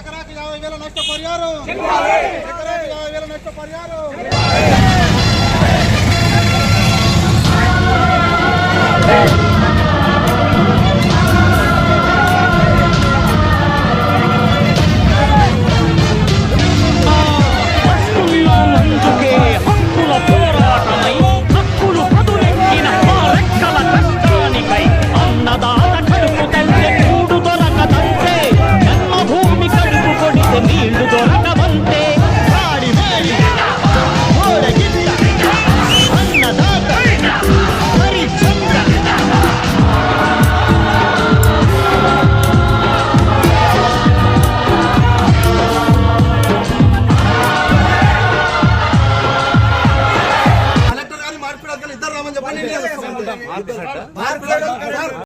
ఎకరాకి యాభై వేల నష్టపరిహారం. ఎకరాకి యాభై వేల కొడితే నీళ్ళు దొరకవంతే వాడి వేడి ఓడగిల్ల అన్నదాత. హరిచంద్ర కలెక్టర్ గారిని మార్పిడి ఇద్దరు రామని చెప్పండి. మార్పిడి